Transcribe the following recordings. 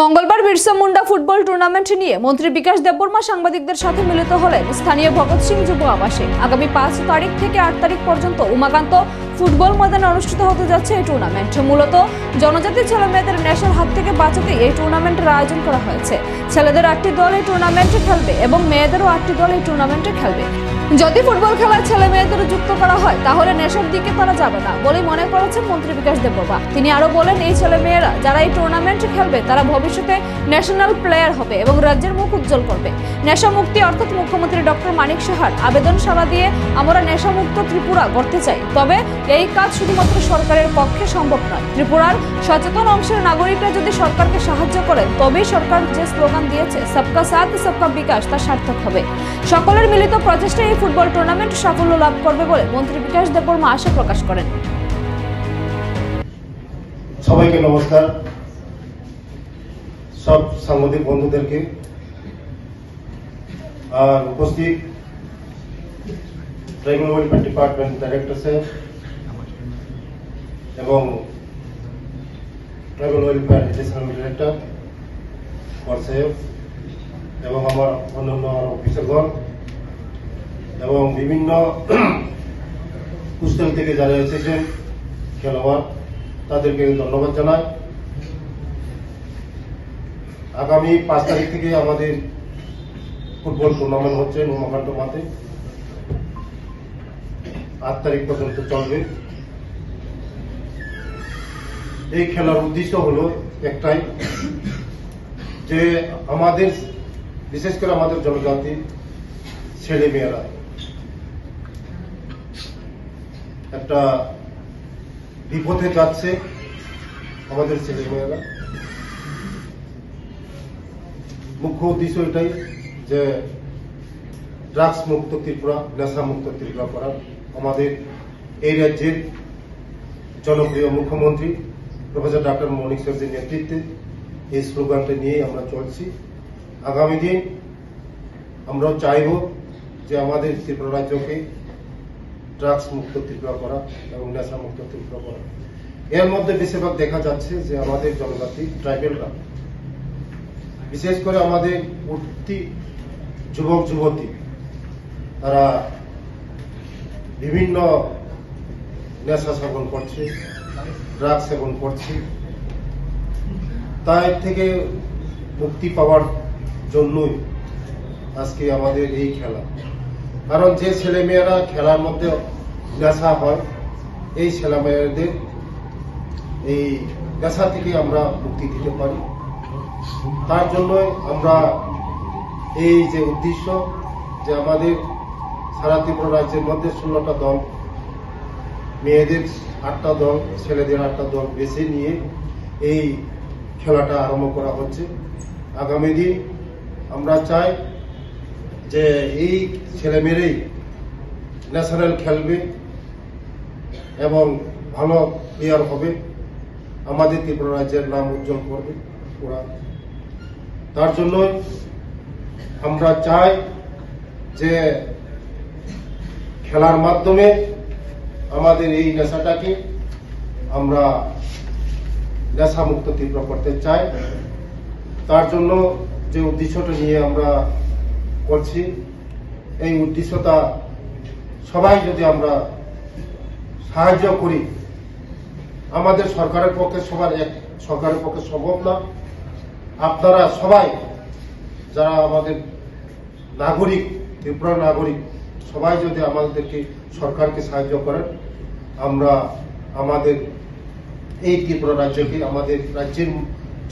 মঙ্গলবার Birsa Munda football tournament নিয়ে মন্ত্রী বিকাশ দেববর্মা সাংবাদিকদের সাথে মিলিত হলেন স্থানীয় ভগৎ সিং যুব আবাসে। আগামী পাঁচ তারিখ থেকে আট তারিখ পর্যন্ত উমাকান্ত ফুটবল ময়দানে অনুষ্ঠিত হতে যাচ্ছে এই টুর্নামেন্ট মূলত জনজাতি ছেলে মেয়েদের নেশার হাত থেকে বাঁচাতে এই টুর্নামেন্টের আয়োজন করা হয়েছে। ছেলেদের আটটি দল এই টুর্নামেন্টে খেলবে এবং মেয়েদেরও আটটি দল এই টুর্নামেন্টে খেলবে। যদি ফুটবল খেলার ছেলে মেয়েদের যুক্ত করা হয়, তাহলে নেশার দিকে তারা যাবে না বলে মনে করেছেন মন্ত্রী বিকাশ দেববাবা তিনি আরও বলেন, এই ছেলে মেয়েরা যারা এই টুর্নামেন্ট খেলবে, তারা ভবিষ্যতে ন্যাশনাল প্লেয়ার হবে এবং রাজ্যের মুখ উজ্জ্বল করবে। নেশা মুক্তি অর্থাৎ মুখ্যমন্ত্রী ডক্টর মানিক সাহার আবেদন সাড়া দিয়ে আমরা নেশামুক্ত ত্রিপুরা গড়তে চাই। তবে এই কাজ শুধুমাত্র সরকারের পক্ষে সম্ভব নয়। ত্রিপুরার সচেতন অংশের নাগরিকরা যদি সরকারকে সাহায্য করেন, তবেই সরকার যে স্লোগান দিয়েছে, সবকা সাথ, সবকা বিকাশ তা সার্থক হবে। সকলের মিলিত প্রচেষ্টায় এই ফুটবল টুর্নামেন্ট সাফল্য লাভ করবে বলে মন্ত্রী বিকাশ দেববর্মা আশা প্রকাশ করেন। সবাইকে নমস্কার। সব সাংবাদিক বন্ধুদেরকে আর উপস্থিত ট্রাইবাল ওয়েলফেয়ার ডিপার্টমেন্ট ডাইরেক্টর সাহেব এবং tribal welfare additional director Kar সাহেব এবং আমার অন্যান্য অফিসারগণ এবং বিভিন্ন হোস্টেল থেকে যারা এসেছেন, খেলোয়াড়, তাদেরকে ধন্যবাদ জানাই। আগামী পাঁচ তারিখ থেকে আমাদের ফুটবল টুর্নামেন্ট হচ্ছে উমাকান্ত মাঠে। আট তারিখ পর্যন্ত চলবে। এই খেলার উদ্দেশ্য হলো একটাই, যে আমাদের, বিশেষ করে আমাদের জনজাতি ছেলে মেয়েরা একটা বিপথে যাচ্ছে আমাদের ছেলে মেয়েরা। মুখ্য উদ্দেশ্য এটাই যে ড্রাগস মুক্ত ত্রিপুরা, নেশা মুক্ত ত্রিপুরা করা। আমাদের এই রাজ্যের জনপ্রিয় মুখ্যমন্ত্রী প্রফেসর ডক্টর মনিক সরজির নেতৃত্বে এই স্লোগানটা নিয়ে আমরা চলছি। আগামী দিন আমরাও চাইব যে আমাদের ত্রিপুরা রাজ্যকে ড্রাগস মুক্ত ত্রিপুরা করা এবং নেশা মুক্ত ত্রিপুরা করা। এর মধ্যে বেশিরভাগ দেখা যাচ্ছে যে আমাদের জনজাতি ট্রাইবেলরা। বিশেষ করে আমাদের উঠতি যুবক, যুবতী, তারা বিভিন্ন নেশা সেবন করছে ড্রাগস সেবন করছে। তার থেকে মুক্তি পাওয়ার জন্যই আজকে আমাদের এই খেলা। কারণ যে ছেলে মেয়েরা খেলার মধ্যে নেশা হয়, এই ছেলে মেয়েদের এই নেশা থেকে আমরা মুক্তি দিতে পারি। তার জন্য আমরা এই যে উদ্দেশ্য যে আমাদের সারা ত্রিপুরা রাজ্যের মধ্যে ষোলোটা দল, মেয়েদের আটটা দল, ছেলেদের আটটা দল বেছে নিয়ে এই খেলাটা আরম্ভ করা হচ্ছে। আগামী দিন আমরা চাই যে এই ছেলেমেয়েরাই ন্যাশনাল খেলবে এবং ভালো প্লেয়ার হবে। আমাদের ত্রিপুরা রাজ্যের নাম উজ্জ্বল করবে ওরা। তার জন্য আমরা চাই যে খেলার মাধ্যমে আমাদের এই নেশাটাকে আমরা নেশামুক্ত তীব্র করতে চাই। তার জন্য যে উদ্দেশ্যটা নিয়ে আমরা করছি এই উদ্দেশ্যটা সবাই যদি আমরা সাহায্য করি, আমাদের সরকারের পক্ষে সবার এক, সরকারের পক্ষে সম্ভব না। আপনারা সবাই, যারা আমাদের নাগরিক, ত্রিপুরা নাগরিক, সবাই যদি আমাদেরকে, সরকারকে সাহায্য করেন, আমরা আমাদের এই ত্রিপুরা রাজ্যকে, আমাদের রাজ্যের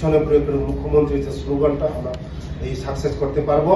জনপ্রিয় মুখ্যমন্ত্রীর যে স্লোগানটা আমরা এই সাকসেস করতে পারব।